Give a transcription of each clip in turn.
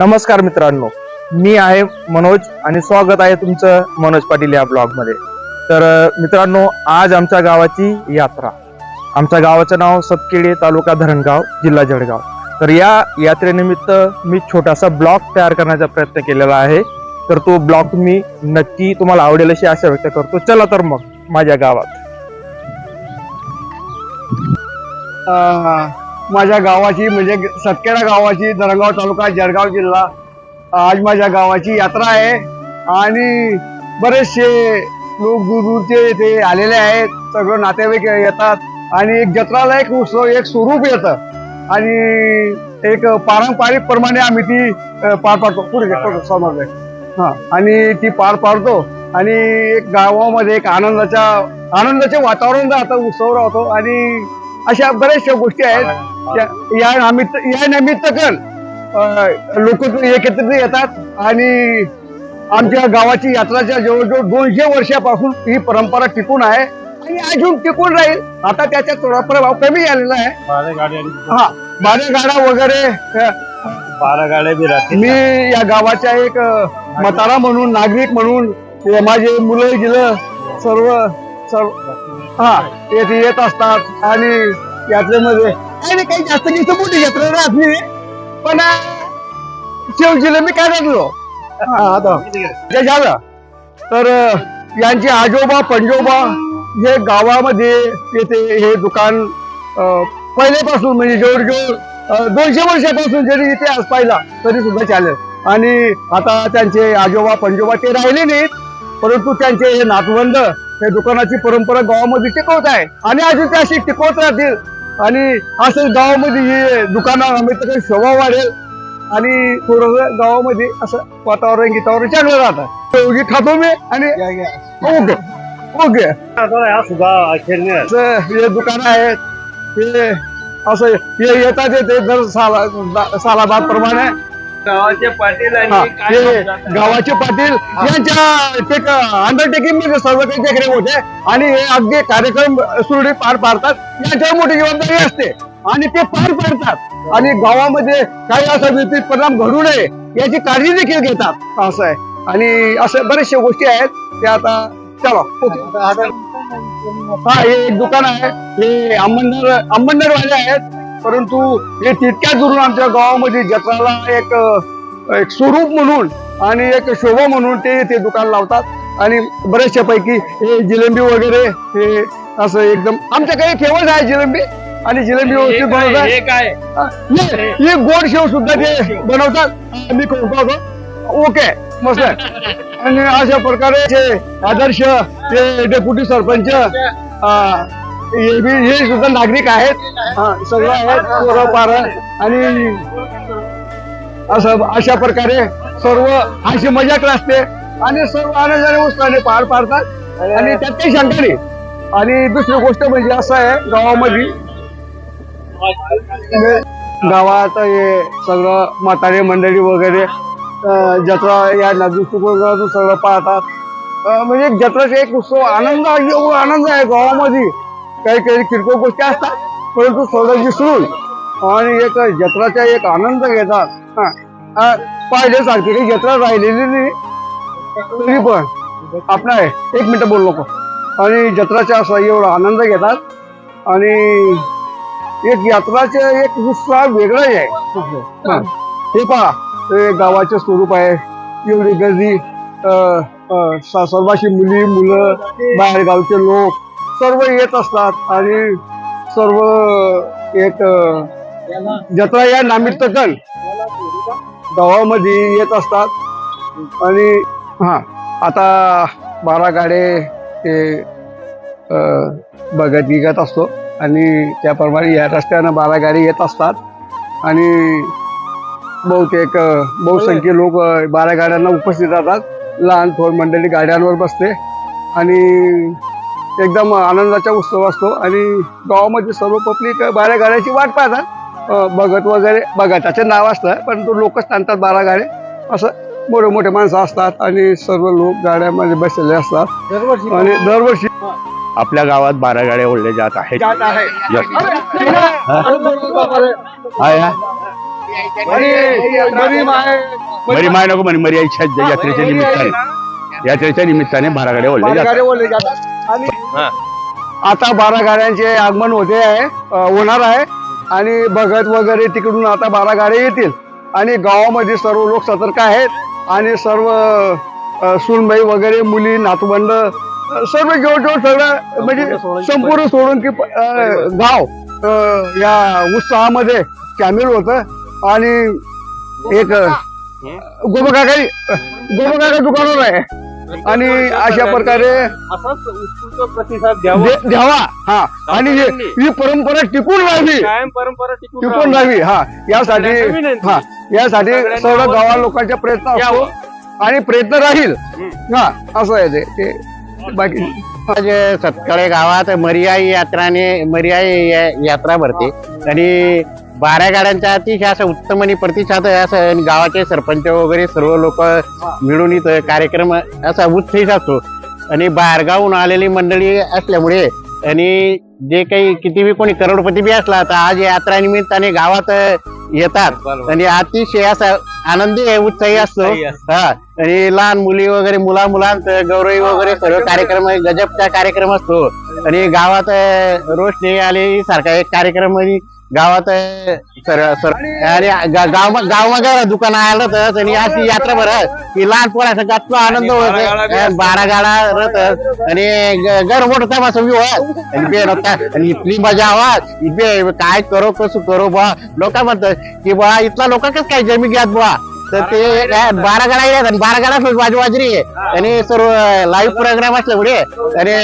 नमस्कार मित्रांनो मी आहे मनोज आणि स्वागत आहे तुमचं मनोज पाटील या ब्लॉगमध्ये. तर मित्रांनो आज आमच्या गावाची यात्रा. आमच्या गावाचं नाव सतकेडे तालुका धरणगाव जिल्हा जळगाव. तर या यात्रेनिमित्त मी छोटासा ब्लॉग तयार करण्याचा प्रयत्न केलेला आहे. तर तो ब्लॉग मी नक्की तुम्हाला आवडेल अशी आशा व्यक्त करतो. चला तर मग माझ्या गावात. माझ्या गावाची म्हणजे सतकेरा गावाची दरंगाव तालुका जळगाव जिल्हा. आज माझ्या गावाची यात्रा आहे. आणि बरेचसे लोक दूर दूरचे इथे आलेले आहेत. सगळं नातेवाईक येतात. आणि एक जत्राला एक उत्सव एक स्वरूप येतं. आणि एक पारंपरिक प्रमाणे आम्ही ती पार पाडतो. पुढे घेतो पुढे हा आणि ती पार पाडतो. आणि एक गावामध्ये एक आनंदाच्या आनंदाचे वातावरण राहतं उत्सव राहतो. आणि अशा बऱ्याचशा गोष्टी आहेत. या निमित्त या निमित्तकन लोक एकत्रित येतात आणि आमच्या गावाची यात्राच्या जवळजवळ दोनशे वर्षापासून ही परंपरा टिकून आहे आणि अजून टिकून राहील. आता त्याचा थोडा प्रभाव कमी झालेला आहे. हा गाड्या वगैरे बारा गाड्या मी या गावाचा एक अ, म्हातारा म्हणून नागरिक म्हणून माझे मुलं गिलं सर्व सर्व हा येत असतात आणि यात्रेमध्ये आणि काही जास्त काही मोठी यात्रा राहत नाही. पण शेवजीला मी काय हा. आता. जे झालं तर यांचे आजोबा पंजोबा हे गावामध्ये येते हे दुकान पहिल्यापासून म्हणजे जवळजवळ दोनशे वर्षापासून जरी इतिहास पाहिला तरी सुद्धा चालेल. आणि आता त्यांचे आजोबा पंजोबा ते राहिले नाहीत परंतु त्यांचे हे नातवंड हे दुकानाची परंपरा गावामध्ये टिकवत आहे. आणि अजून ते अशी टिकवत राहतील. आणि असं गावामध्ये हे दुकानानिमित्त काही शोभा वाढेल. आणि थोडस गावामध्ये असं वातावरण गीतावरण चांगलं राहतं. योगी खातो मी आणि ओके. ओके. हा हे दुकान आहेत. हे असं हे येतात येते दर साला सालाबाद प्रमाणे गावाचे पाटील हा, हे गावाचे पाटील यांच्या अंडरटेकिंगमध्ये सर्व काही देखरेख होते. आणि हे अगदी कार्यक्रम सुरळीत पार पाडतात. यांच्यावर मोठी जबाबदारी असते. आणि ते पार पाडतात. आणि गावामध्ये काही असा विपरीत परिणाम घडू नये याची काळजी देखील घेतात. असं आहे. आणि अशा बऱ्याचशा गोष्टी आहेत. ते आता चला ओके. हा हे एक दुकान आहे. हे अंबंडर अंबंडरवाले आहेत. परंतु हे तितक्याच दुरून आमच्या गावामध्ये जत्राला एक एक स्वरूप म्हणून आणि एक शोभा म्हणून ते ते दुकान लावतात. आणि बऱ्याचशा पैकी हे जिलेबी वगैरे हे असं एकदम आमच्याकडे फेमस आहे जिलेबी. आणि जिलेबी बनवतात. हे गोड शेव सुद्धा ते बनवतात. मी करतो ओके मस्त. आणि अशा प्रकारे आदर्श ते डेप्युटी सरपंच हे सुद्धा नागरिक आहेत. सगळं आहेत पोरं आणि असं अशा प्रकारे सर्व अशी मजाक असते आणि सर्व आनंदाने उत्साहाने पार पाडतात. आणि त्यात काही शंका नाही आणि दुसरी गोष्ट म्हणजे असं आहे गावामध्ये गावात हे सगळं म्हातारे मंडळी वगैरे जत्रा या दृष्टिकोनातून सगळं पाहतात. म्हणजे जत्राचा एक उत्सव आनंद एवढा आनंद आहे गावामध्ये. काही काही किरकोळ गोष्टी असतात परंतु सगळं विसरून आणि एक जत्राचा एक आनंद घेतात. हा. पाहिजे सारखी काही जत्रा राहिलेली नाही. तरी पण आपण आहे एक मिनटं बोल नको. आणि जत्राचा असा एवढा आनंद घेतात. आणि एक यात्राचे एक उत्साह वेगळा आहे. हे. पहा हे गावाचे स्वरूप आहे. एवढी गर्दी. सर्वाशी सर्वांची मुली मुलं बाहेर गावचे लोक सर्व येत असतात आणि सर्व एक जत्रा या निमित्तकन गावामध्ये येत असतात. आणि हा आता बारा गाडे ते बघत निघत असतो. आणि त्याप्रमाणे या रस्त्यानं बारा गाडी येत असतात. आणि बहुतेक बहुसंख्य लोक बारा गाड्यांना उपस्थित राहतात. लहान थोर मंडळी गाड्यांवर बसते. आणि एकदम आनंदाचा उत्सव असतो. आणि गावामध्ये सर्व पब्लिक बारा गाड्याची वाट पाहतात. बघत वगैरे बघताचे नाव असतं पण तो लोकच आणतात बारा गाड्या असं मोठे मोठे माणसं असतात आणि सर्व लोक गाड्यामध्ये बसलेले असतात. आणि दरवर्षी आपल्या गावात बारा गाड्या ओढल्या जात आहेत. हा? मरी माय नको म्हणे मरी यात्रेच्या निमित्ताने. यात्रेच्या निमित्ताने बारा गाड्या ओढल्या जातात. आता बारा गाड्यांचे आगमन होते आहे होणार आहे. आणि भगत वगैरे तिकडून आता बारा गाड्या येतील. आणि गावामध्ये सर्व लोक सतर्क आहेत. आणि सर्व सूनबाई वगैरे मुली नातवंड सर्व जवळ जवळ सगळं म्हणजे संपूर्ण सोडून की गाव या उत्साहामध्ये सामील होत. आणि एक गोपकाका गोपकाका दुकानावर आहे. आणि अशा प्रकारे असाच उत्स्फूर्त प्रतिसाद द्यावा. दे- द्यावा. हा. आणि हे- ही परंपरा टिकून राहावी. कायम परंपरा टिकून टिकून राहावी. राहावी. हा. यासाठी सगळ्यांना विनंती. हा. यासाठी सगळ्यांनी सर्व गावा लोकांचा प्रयत्न असतो यावं. आणि प्रयत्न राहील. हा. असं आहे ते. ते बाकी आज सतकळे गावात मरियाई यात्राने मरियाई या- यात्रा भरते. आणि बारा गाड्यांचा अतिशय असं उत्तम आणि प्रतिसाद असं आणि गावाचे सरपंच वगैरे सर्व लोक मिळून इथं कार्यक्रम असा उत्साहित असतो. आणि बाहेरगावून आलेली मंडळी असल्यामुळे आणि जे काही किती बी कोणी करोडपती बी असला तर आज यात्रा निमित्ताने गावात येतात. आणि अतिशय असा आनंदी आहे, उत्साही असतो. हा. आणि लहान मुली वगैरे मुला मुलांचं गौरवी वगैरे सर्व कार्यक्रम गजबचा कार्यक्रम असतो. आणि गावात रोषणी आली सारखा एक कार्यक्रम गावात सर आणि गाव गावमध्ये दुकान आलं तर आणि अशी यात्रा भरत की लहान पोराचा गातला आनंद बारा बी होत. बारा गाडा रथ आणि घर मोठं तमाशा बी होत. आणि बे होता आणि इथली मजा आवाज इथे काय करो कसं करो बा लोक म्हणतात की बा इथला लोक कसं काय जमी घ्यात बा तर ते बारा गाडा येतात. आणि बारा गाडा बाजू बाजरी आहे आणि सर्व लाईव्ह प्रोग्राम असल्यामुळे आणि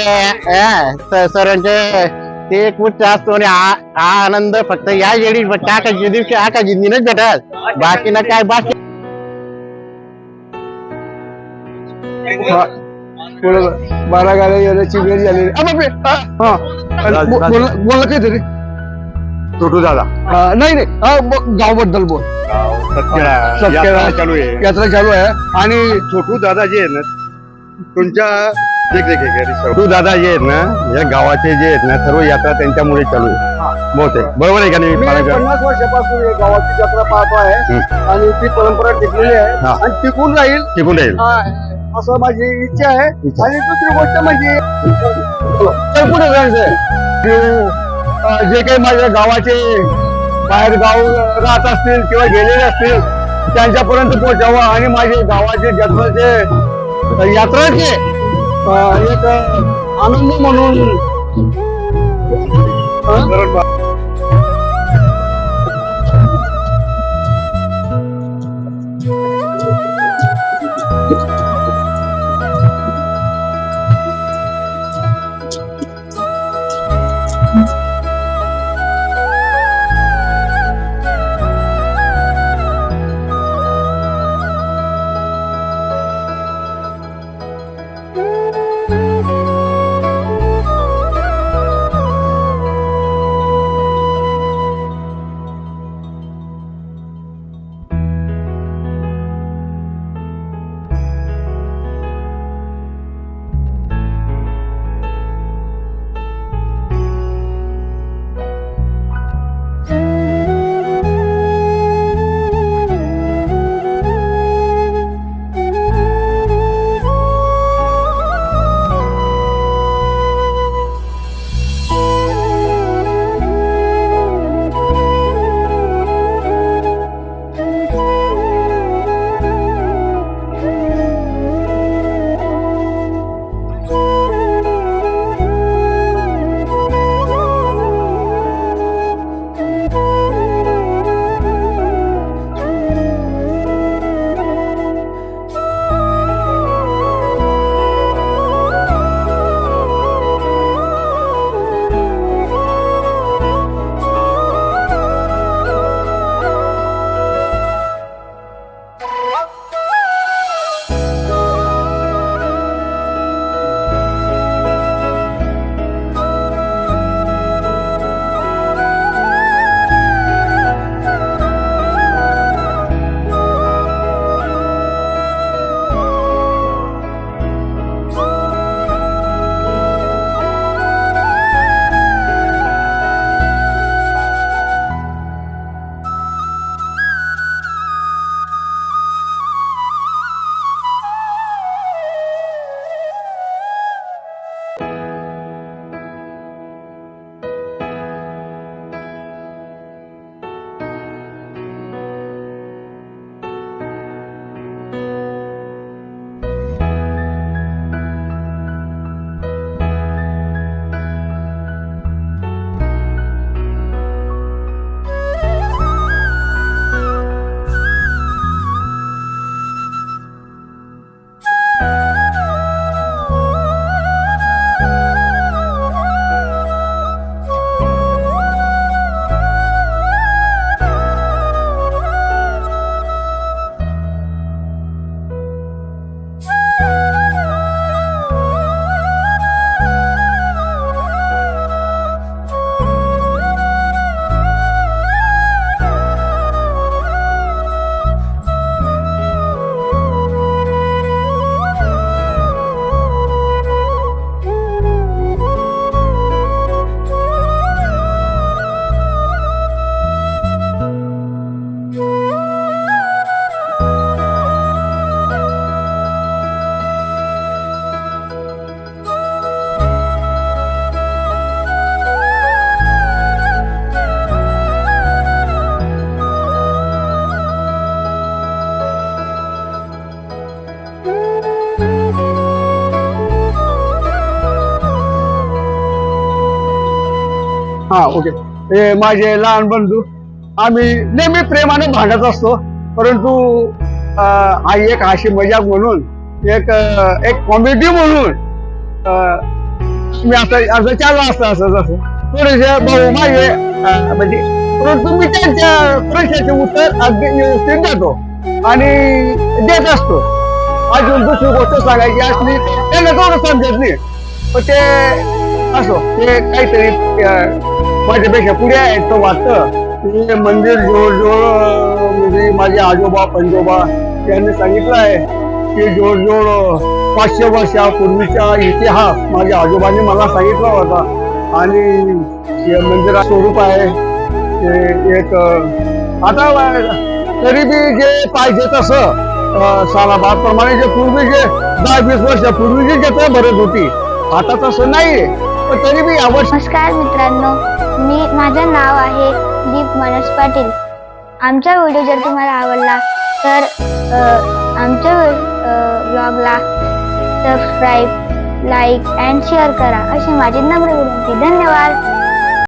स- सर्वांचे ते एक उच्च असतो आणि हा आनंद फक्त या येडी फक्त दिवशी आकाशी दिनच भेटत बाकी ना काय बाकी? हा. बारा गाड्या येण्याची वेळ झालेली आ, बापरे. हा. आणि बो- बोला बोला काहीतरी. छोटू दादा. हा, नाही नाही. हा, ब- गावाबद्दल बोल. यात्रा चालू आहे. यात्रा चालू आहे. आणि छोटू दादा जे आहेत ना तुमच्या छोटू दादा जे आहेत ना या गावाचे जे आहेत ना सर्व यात्रा त्यांच्यामुळे चालू आहे. बहुतेक. बरोबर आहे का नाही पन्नास वर्षापासून गावाची जत्रा पाहतो आहे. आणि ती परंपरा टिकलेली आहे. आणि टिकून राहील. टिकून राहील. हा, असं माझी इच्छा आहे. आणि दुसरी गोष्ट म्हणजे चल पुढे जायचंय की, अं, जे काही माझ्या गावाचे बाहेर गाव राहत असतील किंवा गेलेले असतील त्यांच्यापर्यंत पोहोचावं आणि माझे गावाचे जन्माचे यात्राचे एक आनंद म्हणून. ओके. हे माझे लहान बंधू आम्ही नेहमी प्रेमाने भांडत असतो परंतु आई हा एक हाशी मजाक म्हणून एक एक कॉमेडी म्हणून मी असं असं चालू असतं असं जसं थोडेसे भाऊ माझे म्हणजे परंतु मी त्यांच्या प्रश्नाचे उत्तर अगदी व्यवस्थित देतो आणि देत असतो. अजून दुसरी गोष्ट सांगायची असली त्यांना थोडं समजत नाही. पण ते असो ते काहीतरी माझ्यापेक्षा पुढे आहे तर वाटतं. ते मंदिर जवळजवळ अं, म्हणजे माझे आजोबा पंजोबा यांनी सांगितलं आहे की जवळजवळ पाचशे वर्षापूर्वीचा इतिहास माझ्या आजोबांनी मला सांगितला होता. आणि हे मंदिरा स्वरूप आहे ते एक आता तरी बी जे पाहिजे तसं सालाबाद प्रमाणे जे पूर्वी जे दहा वीस वर्षापूर्वी जी जत्रा भरत होती आता तसं नाहीये. पण तरी यावर्षी नमस्कार मित्रांनो मी माझं नाव आहे दीप मनोज पाटील. आमचा व्हिडिओ जर तुम्हाला आवडला तर अ, आमच्या ब्लॉगला सबस्क्राईब लाईक अँड शेअर करा. अशी माझी नम्र विनंती. धन्यवाद.